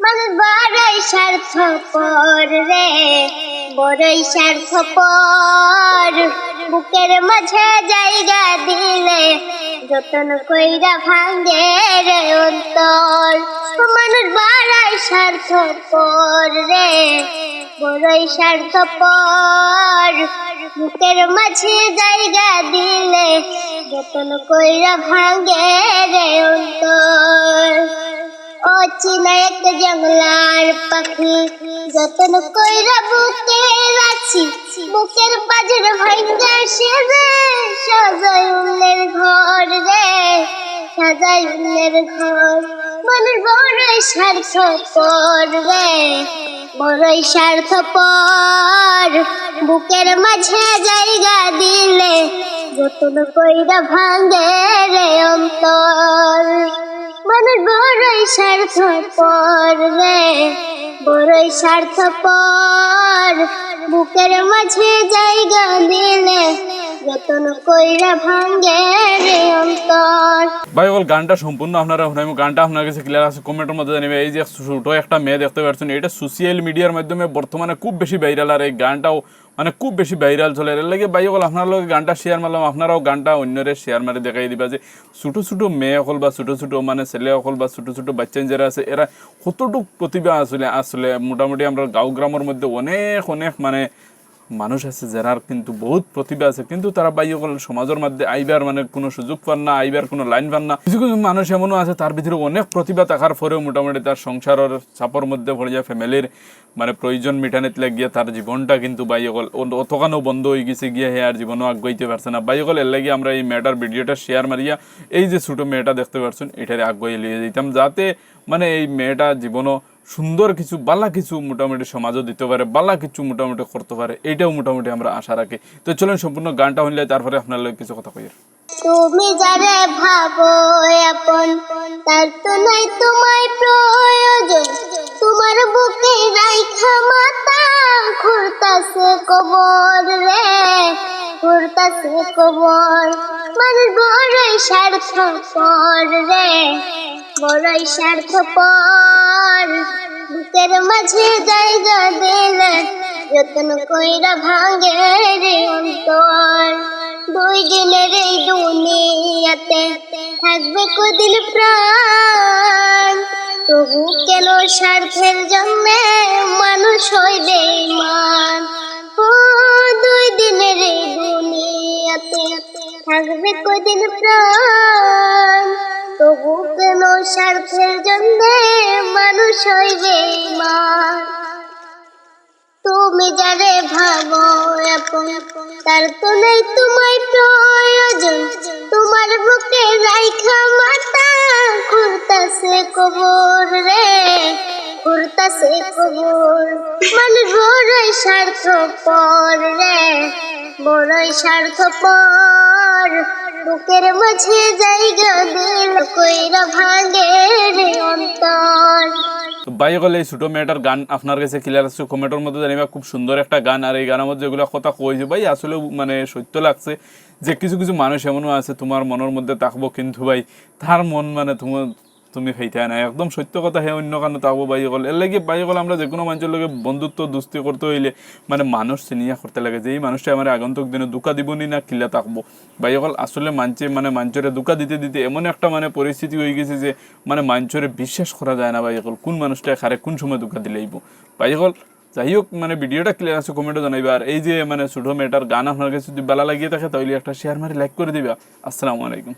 মানুষ বড়ই স্বার্থপর রে, বড়ই স্বার্থপর। বুকের মাঝে জায়গা দিলে যতন কইরা ভাঙ্গে রে অন্তর। মানুষ বড়ই স্বার্থপর রে, বড়ই স্বার্থপর। বুকের মাঝে জায়গা দিলে যতন কইরা ভাঙ্গে রে অন্তর। ও চিনা জঙ্গলার পাখি। যতন কইরা বুকে রাখছি, বুকের বাজার ভাঙ্গা সেজে সাজাই উল্লের ঘর রে সাজাই উল্লের ঘর। মানুষ বড়ই স্বার্থপর রে, বড়ই স্বার্থপর। বুকের মাঝে জায়গা দিলে যতন কইরা ভাঙ্গে রে অন্তর। বড়ই পড়বে বড়ই স্বার্থ পর। বুকের মাঝে জায়গা দিলে যতন কইরা ভাঙ্গে রে অন্তর। ভাই বল গানটা সম্পূর্ণ আপনারা শুনাই গানটা আপনার কাছে ক্লিয়ার আছে কমেন্টের মধ্যে জানিবে। এই যে ছোট একটা মেয়ে দেখতে পাচ্ছেন, এটা সোশ্যাল মিডিয়ার মাধ্যমে বর্তমানে খুব বেশি ভাইরাল আর এই গানটাও মানে খুব বেশি ভাইরাল চলে। এর লাগে ভাই বল আপনার লগে গানটা শেয়ার মারলাম, আপনারাও গানটা অন্যরে শেয়ার মারি দেখাই দিবা যে ছোটো ছোটো মেয়ে হল বা ছোটো ছোটো মানে ছেলে হল বা ছোটো ছোটো বাচ্চা যারা আছে, এরা কতটুক প্রতিভা আসলে আসলে মোটামুটি আমরা গাঁও গ্রামের মধ্যে অনেক অনেক মানে মানুষ আছে, যারার কিন্তু বহুত প্রতিভা আছে, কিন্তু তারা বাইরে গেল সমাজের মধ্যে আইবার মানে কোনো সুযোগ পান না, আইবার কোনো লাইন পান না। কিছু কিছু মানুষ এমনও আছে, তার ভিতরে অনেক প্রতিভা থাকার পরেও মোটামুটি তার সংসারের চাপর মধ্যে পড়ে যায়, ফ্যামিলির মানে প্রয়োজন মিটানিতে লাগিয়ে তার জীবনটা কিন্তু বাইরে গল অতখানো বন্ধ হয়ে গেছে গিয়ে হে আর জীবনও আগাইতে পারছে না। বাইরে গল এর লাগে আমরা এই মেয়েটার ভিডিওটা শেয়ার মারিয়া, এই যে ছোটো মেয়েটা দেখতে পারছেন, এটারে আগাই লিয়ে দিতাম যাতে মানে এই মেয়েটা জীবনও সুন্দর কিছু, বালা কিছু মোটামুটি সমাজও দিতে পারে, বালা কিছু মোটামুটি করতে পারে, এটাও মোটামুটি আমরা আশা রাখি। তো চলুন সম্পূর্ণ গানটা হইলে তারপরে আপনার কিছু কথা কই তুমি যারে ভাবো আপন, তার তো নাই তোমায় প্রয়োজন। তোমার বুকে রাইখা মাতা ঘুরতাছে কবর রে, ঘুরতাছে কবর। মানুষ বড়ই স্বার্থপর রে। বড়ই স্বার্থপর। বুকের মাঝে জায়গা দিলে যতন কইরা ভাঙে রে অন্তর। দুই দিনের এই দুনিয়াতে থাকবে কদিন প্রাণ। তবু কেন স্বার্থের জন্য মানুষ হইবে মান ও, দুই দিনের এই দুনিয়াতে থাকবে কদিন প্রাণ? তবু কেন স্বার্থের জন্য মানুষ হইবে মান তুমি যারে ভাবো আপন তার তো নেই তোমায় প্রয়োজন। তোমার বুকে রাইখা মাতা ঘুরতাছে কবর রে, ঘুরতাছে কবর। মানুষ বড়ই স্বার্থপর রে, বড়ই স্বার্থপর। বুকের মাঝে জায়গা দিল কইরা ভাঙে রে অন্তর বাই গেলে এই ছোটো মেয়েটার গান আপনার কাছে ক্লিয়ার আছে, কমেন্টের মধ্যে জানিবা খুব সুন্দর একটা গান। আর এই গানের মধ্যে যেগুলো কথা কইছে ভাই আসলে মানে সত্য লাগছে যে কিছু কিছু মানুষ এমনও আছে, তোমার মনের মধ্যে থাকব কিন্তু ভাই, তার মন মানে তোমার তুমি খাইতে না একদম সত্য কথা, হে অন্য কারণে থাকব বাই গল। এর লাগে বাই আমরা যে কোনো মানুষের লগে বন্ধুত্ব দুস্তি করতে হইলে মানে মানুষ চিনিয়া করতে লাগে যে, এই মানুষটা আমার আগন্তুক দিনে দুকা দিবনি না কিলা থাকব বাই আসলে মানছে মানে মাঞ্চরে দুকা দিতে দিতে এমন একটা মানে পরিস্থিতি হয়ে গেছে যে মানে মাঞ্চরে বিশ্বাস করা যায় না বাই গল, কোন মানুষটা খারে কোন সময় দুকা দিলেইব বাই গল, যাই হোক মানে ভিডিওটা ক্লিয়ার আছে কমেন্টে জানাইবা। আর এই যে মানে ছোটো মেয়েটার গান আপনার কাছে যদি ভালো লাগিয়ে থাকে, তাহলে একটা শেয়ার মারি লাইক করে দিবা। আসসালামু আলাইকুম।